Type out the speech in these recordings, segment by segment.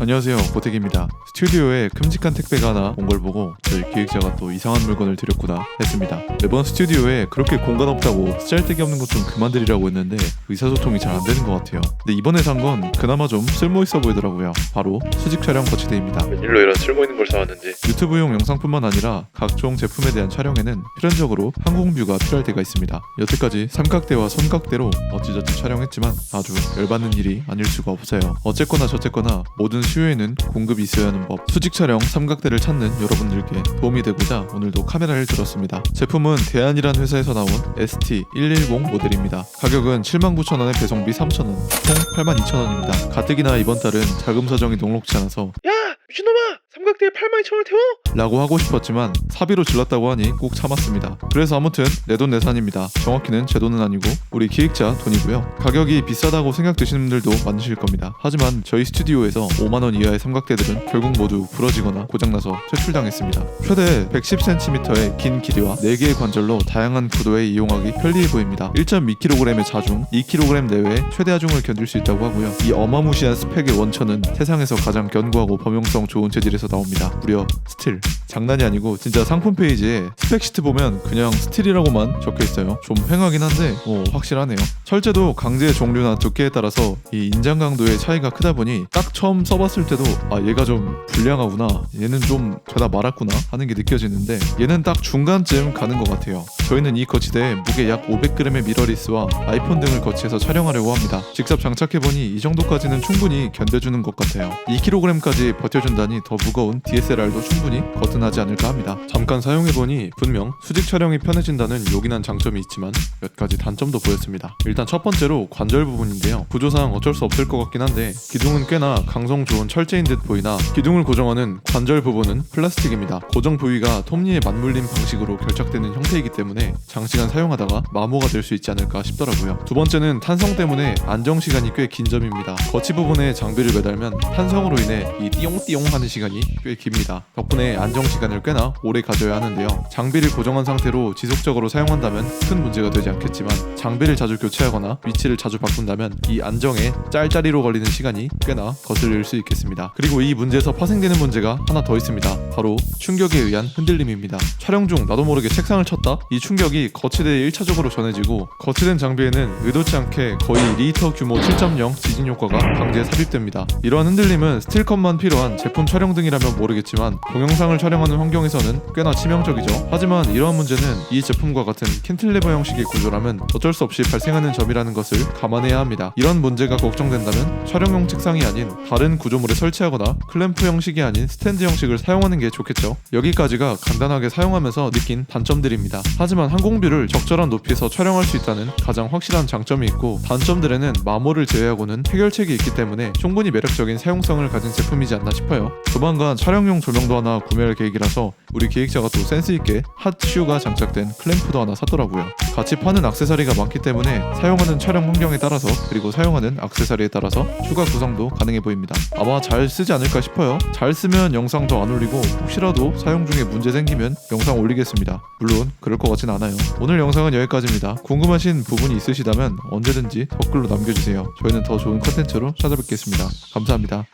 안녕하세요 고택입니다. 스튜디오에 큼직한 택배가 하나 온 걸 보고 저희 기획자가 또 이상한 물건을 드렸구나 했습니다. 매번 스튜디오에 그렇게 공간 없다고 쓰잘데기 없는 것 좀 그만 드리라고 했는데 의사소통이 잘 안 되는 것 같아요. 근데 이번에 산 건 그나마 좀 쓸모있어 보이더라고요. 바로 수직 촬영 거치대입니다. 웬일로 이런 쓸모있는 걸 사왔는지. 유튜브용 영상뿐만 아니라 각종 제품에 대한 촬영에는 필연적으로 항공뷰가 필요할 때가 있습니다. 여태까지 삼각대와 선각대로 어찌저찌 촬영했지만 아주 열받는 일이 아닐 수가 없어요. 어쨌거나 저쨌거나 모든 수요에는 공급이 있어야 하는 법 수직 촬영 삼각대를 찾는 여러분들께 도움이 되고자 오늘도 카메라를 들었습니다. 제품은 대안이란 회사에서 나온 ST110 모델입니다. 가격은 79,000원에 배송비 3,000원 총 82,000원입니다. 가뜩이나 이번 달은 자금 사정이 녹록지 않아서. 야! 미친놈아 삼각대에 82,000원 태워? 라고 하고 싶었지만 사비로 질렀다고 하니 꼭 참았습니다. 그래서 아무튼 내돈 내산입니다. 정확히는 제 돈은 아니고 우리 기획자 돈이고요. 가격이 비싸다고 생각되시는 분들도 많으실 겁니다. 하지만 저희 스튜디오에서 5만 원 이하의 삼각대들은 결국 모두 부러지거나 고장나서 퇴출당했습니다. 최대 110cm의 긴 길이와 4개의 관절로 다양한 구도에 이용하기 편리해 보입니다. 1.2kg의 자중, 2kg 내외의 최대 하중을 견딜 수 있다고 하고요. 이 어마무시한 스펙의 원천은 세상에서 가장 견고하고 범용성 좋은 재질에서 나 옵니다. 무려 스틸. 장난이 아니고 진짜 상품 페이지에 스펙 시트 보면 그냥 스틸이라고만 적혀 있어요. 좀 횡하긴 한데 어, 확실하네요. 철제도 강제의 종류나 두께에 따라서 이 인장 강도의 차이가 크다 보니 딱 처음 써봤을 때도 아 얘가 좀 불량하구나. 얘는 좀 죄다 말았구나 하는 게 느껴지는데 얘는 딱 중간쯤 가는 것 같아요. 저희는 이 거치대에 무게 약 500g의 미러리스와 아이폰 등을 거치해서 촬영하려고 합니다. 직접 장착해보니 이 정도까지는 충분히 견뎌주는 것 같아요. 2kg까지 버텨준다니 더 무거운 DSLR도 충분히 거뜬하지 않을까 합니다. 잠깐 사용해보니 분명 수직 촬영이 편해진다는 요긴한 장점이 있지만 몇 가지 단점도 보였습니다. 일단 첫 번째로 관절 부분인데요. 구조상 어쩔 수 없을 것 같긴 한데 기둥은 꽤나 강성 좋은 철제인 듯 보이나 기둥을 고정하는 관절 부분은 플라스틱입니다. 고정 부위가 톱니에 맞물린 방식으로 결착되는 형태이기 때문에 장시간 사용하다가 마모가 될 수 있지 않을까 싶더라고요. 두 번째는 탄성 때문에 안정 시간이 꽤 긴 점입니다. 거치 부분에 장비를 매달면 탄성으로 인해 이 띠용띠용 하는 시간이 꽤 깁니다. 덕분에 안정 시간을 꽤나 오래 가져야 하는데요. 장비를 고정한 상태로 지속적으로 사용한다면 큰 문제가 되지 않겠지만 장비를 자주 교체하거나 위치를 자주 바꾼다면 이 안정에 짤짤이로 걸리는 시간이 꽤나 거슬릴 수 있겠습니다. 그리고 이 문제에서 파생되는 문제가 하나 더 있습니다. 바로 충격에 의한 흔들림입니다. 촬영 중 나도 모르게 책상을 쳤다? 이 충격이 거치대에 1차적으로 전해지고 거치된 장비에는 의도치 않게 거의 리히터 규모 7.0 지진 효과가 강제에 삽입됩니다. 이러한 흔들림은 스틸컷만 필요한 제품 촬영 등이라면 모르겠지만 동영상을 촬영하는 환경에서는 꽤나 치명적이죠. 하지만 이러한 문제는 이 제품과 같은 캔틸레버 형식의 구조라면 어쩔 수 없이 발생하는 점이라는 것을 감안해야 합니다. 이런 문제가 걱정된다면 촬영용 책상이 아닌 다른 구조물에 설치하거나 클램프 형식이 아닌 스탠드 형식을 사용하는 게 좋겠죠. 여기까지가 간단하게 사용하면서 느낀 단점들입니다. 하지만 항공뷰를 적절한 높이에서 촬영할 수 있다는 가장 확실한 장점이 있고 단점들에는 마모를 제외하고는 해결책이 있기 때문에 충분히 매력적인 사용성을 가진 제품이지 않나 싶어요. 조만간 촬영용 조명도 하나 구매할 계획이라서 우리 기획자가 또 센스 있게 핫슈가 장착된 클램프도 하나 샀더라고요. 같이 파는 악세사리가 많기 때문에 사용하는 촬영 환경에 따라서 그리고 사용하는 악세사리에 따라서 추가 구성도 가능해 보입니다. 아마 잘 쓰지 않을까 싶어요. 잘 쓰면 영상 더 안 올리고 혹시라도 사용 중에 문제 생기면 영상 올리겠습니다. 물론 그럴 것 같진 않아요. 오늘 영상은 여기까지입니다. 궁금하신 부분이 있으시다면 언제든지 댓글로 남겨주세요. 저희는 더 좋은 컨텐츠로 찾아뵙겠습니다. 감사합니다.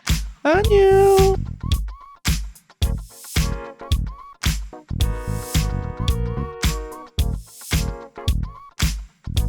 안녕.